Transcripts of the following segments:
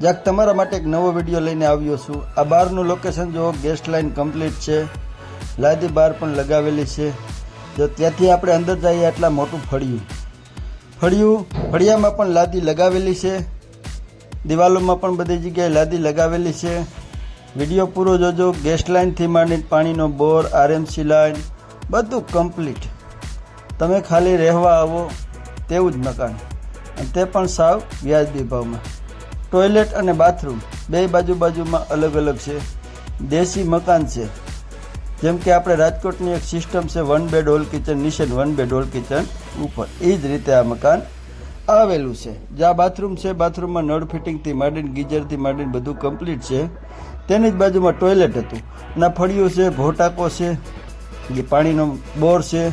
જ્યાંક તમારા માટે એક નવો વીડિયો લઈને આવ્યો છું. આ બારનું લોકેશન જો ગેસ્ટ લાઇન કમ્પ્લીટ છે. લાદી બાર પણ લગાવેલી છે. જો ત્યાંથી આપણે અંદર જઈએ એટલા મોટું ફળિયું. ફળિયું, ફળિયામાં પણ લાદી લગાવેલી છે. દિવાલોમાં પણ બધી જગ્યાએ લાદી લગાવેલી છે. વીડિયો પૂરો જોજો. ગેસ્ટ લાઇનથી માંડીને પાણીનો બોર આરએમસી લાઇન બધું કમ્પ્લીટ તમે ખાલી રહેવા આવો, તેવું જ મકાન. અને તે પણ સાવ વ્યાજબી ભાવમાં. ટોયલેટ અને બાથરૂમ બે બાજુ બાજુમાં અલગ અલગ છે. દેશી મકાન છે. જેમ કે આપણે રાજકોટની એક સિસ્ટમ છે વન બેડ હોલ કિચન નિશન વન બેડ હોલ કિચન ઉપર. એ જ રીતે આ મકાન આવેલું છે. જ્યાં બાથરૂમ છે, બાથરૂમમાં નળ ફિટિંગથી માંડીને ગીઝરથી માંડીને બધું કમ્પ્લીટ છે. તેની જ બાજુમાં ટોયલેટ હતું. ના ફળિયું છે ભોટાકો છે જે પાણીનો બોર છે.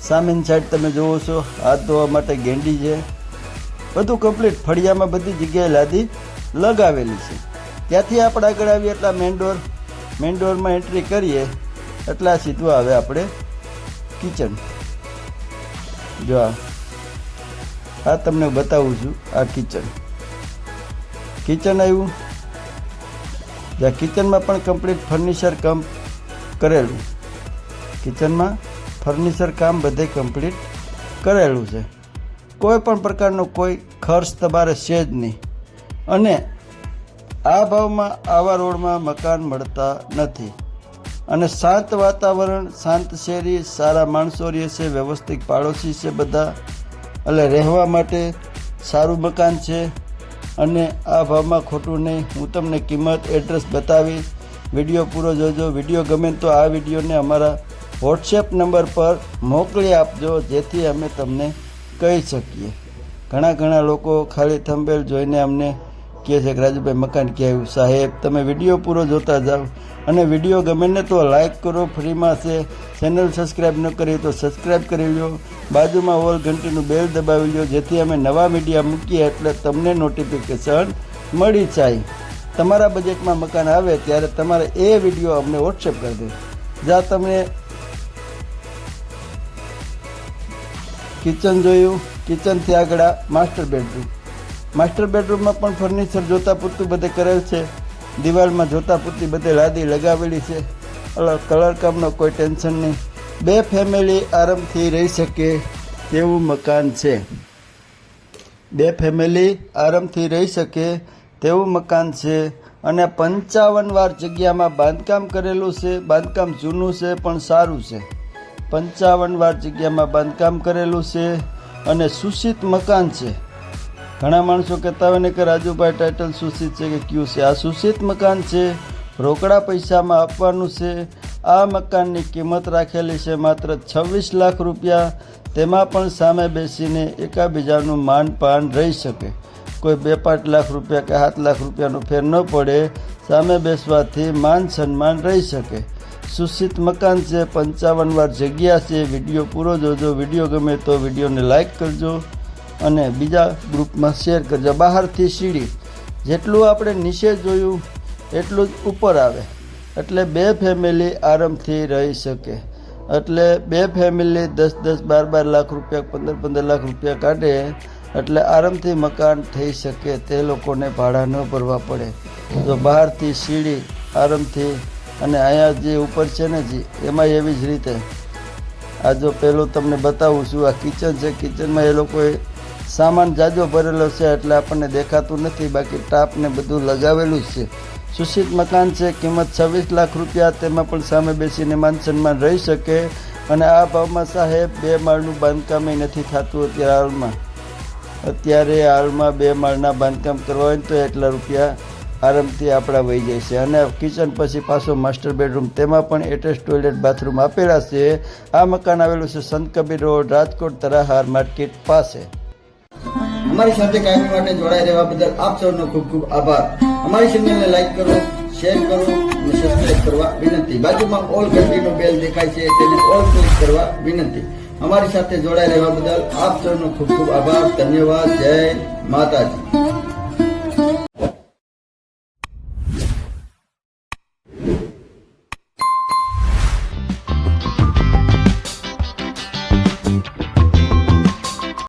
સામેની સાઈડ તમે જુઓ છો, હાથ ધોવા માટે ગેંડી છે. બધું કમ્પ્લીટ ફળિયામાં બધી જગ્યાએ લાદી લગાવેલી છે. ત્યાંથી આપણે આગળ આવીએ એટલા મેઇનડોર મેનડોરમાં એન્ટ્રી કરીએ, એટલા સીધું આવે આપણે કિચન જો આ તમને બતાવું છું, આ કિચન કિચન આવ્યું. જ્યાં કિચનમાં પણ કમ્પ્લીટ ફર્નિચર કામ કરેલું. કિચનમાં ફર્નિચર કામ બધે કમ્પ્લીટ કરેલું છે. કોઈ પણ પ્રકારનો કોઈ ખર્ચ તમારે છે જ નહીં. અને આ ભાવમાં આવા રોડમાં મકાન મળતા નથી. અને શાંત વાતાવરણ, શાંત શેરી, સારા માણસો રહે છે વ્યવસ્થિત પાડોશી છે બધા. એટલે રહેવા માટે સારું મકાન છે. અને આ ભાવમાં ખોટું નહીં. હું તમને કિંમત, એડ્રેસ બતાવીશ. વીડિયો પૂરો જોજો. વીડિયો ગમે તો આ વિડીયોને અમારા વોટ્સએપ નંબર પર મોકલી આપજો, જેથી અમે તમને કહી શકીએ. ઘણા ઘણા લોકો ખાલી થંબેલ જોઈને અમને કહે છે કે, રાજુભાઈ, મકાન ક્યાં સાહેબ, તમે વીડિયો પૂરો જોતા જાઓ અને વીડિયો ગમે ને તો લાઈક કરો, ફ્રીમાં છે. ચેનલ સબસ્ક્રાઈબ ન કરી તો સબસ્ક્રાઈબ કરી લો બાજુમાં ઓલ ઘંટીનું બેલ દબાવી લો જેથી અમે નવા મીડિયા મૂકીએ એટલે તમને નોટિફિકેશન મળી જાય. તમારા બજેટમાં મકાન આવે ત્યારે તમારે એ વીડિયો અમને વોટ્સએપ કરી દે. જ્યાં તમને કિચન જોયું, કિચનથી આગળ માસ્ટર બેડરૂમ. માસ્ટર બેડરૂમમાં પણ ફર્નિચર જોતા પૂરતું બધે કરેલ છે. દિવાલમાં જોતા પૂરતી બધે લાદી લગાવેલી છે. કલર કામનો કોઈ ટેન્શન નહીં. બે ફેમિલી આરામથી રહી શકે તેવું મકાન છે. બે ફેમિલી આરામથી રહી શકે તેવું મકાન છે અને પંચાવન વાર જગ્યામાં બાંધકામ કરેલું છે. બાંધકામ જૂનું છે પણ સારું છે. પંચાવન વાર જગ્યામાં બાંધકામ કરેલું છે અને સુશિત મકાન છે. ઘણા માણસો કહેતા હોય ને કે રાજુભાઈ ટાઇટલ સુશિત છે કે ક્યુ છે? આ સુશિત મકાન છે. રોકડા પૈસામાં આપવાનું છે. આ મકાનની કિંમત રાખેલી છે માત્ર છવ્વીસ લાખ રૂપિયા. તેમાં પણ સામે બેસીને એકાબીજાનું માન પાન રહી શકે. કોઈ બે પાંચ લાખ રૂપિયા કે સાત લાખ રૂપિયાનો ફેર ન પડે. સામે બેસવાથી માન સન્માન રહી શકે. સુશિત મકાન છે, પંચાવન વાર જગ્યા છે, વીડિયો પૂરો જોજો, વીડિયો ગમે તો વિડીયોને લાઈક કરજો અને બીજા ગ્રુપમાં શેર કરજો. બહારથી સીડી, જેટલું આપણે નીચે જોયું, એટલું જ ઉપર આવે. એટલે બે ફેમિલી આરામથી રહી શકે. એટલે બે ફેમિલી દસ દસ બાર બાર લાખ રૂપિયા, પંદર પંદર લાખ રૂપિયા કાઢે, એટલે આરામથી મકાન થઈ શકે. તે લોકોને ભાડા ન ભરવા પડે. તો બહારથી સીડી, આરામથી અને અહીંયા જે ઉપર છે ને જે એમાં એવી જ રીતે. આ જો પહેલું તમને બતાવું છું, આ કિચન છે કિચનમાં એ લોકોએ સામાન જાજો ભરેલો છે, એટલે આપણને દેખાતું નથી, બાકી ટાપ ને બધું લગાવેલું જ છે. સુશિત મકાન છે, કિંમત છવ્વીસ લાખ રૂપિયા, તેમાં પણ સામે બેસીને માન સન્માન રહી શકે. અને આ ભાવમાં સાહેબ, બે માળનું બાંધકામ નથી થતું અત્યારે હાલમાં. અત્યારે હાલમાં બે માળના બાંધકામ કરવા હોય તો એટલા રૂપિયા આરામથી આપણા વહી જાય છે. અને કિચન પછી પાછો માસ્ટર બેડરૂમ તેમાં પણ એટેચ ટોયલેટ બાથરૂમ આપેલા છે. આ મકાન આવેલું છે સંત કબીર રોડ, રાજકોટ તરાહાર માર્કેટ પાસે. અમારી સાથે કાયમી માટે જોડાઈ રહેવા બદલ આપ સૌનો ખૂબ ખૂબ આભાર. અમારી ચેનલને લાઈક કરો શેર કરો અને સબસ્ક્રાઈબ કરવા વિનંતી. બાજુમાં ઓલ ઘંટીનો બેલ દેખાય છે, તેને ઓલ ક્લિક કરવા વિનંતી. અમારી સાથે જોડાઈ રહેવા બદલ આપ સૌનો ખૂબ ખૂબ આભાર. ધન્યવાદ. જય માતાજી.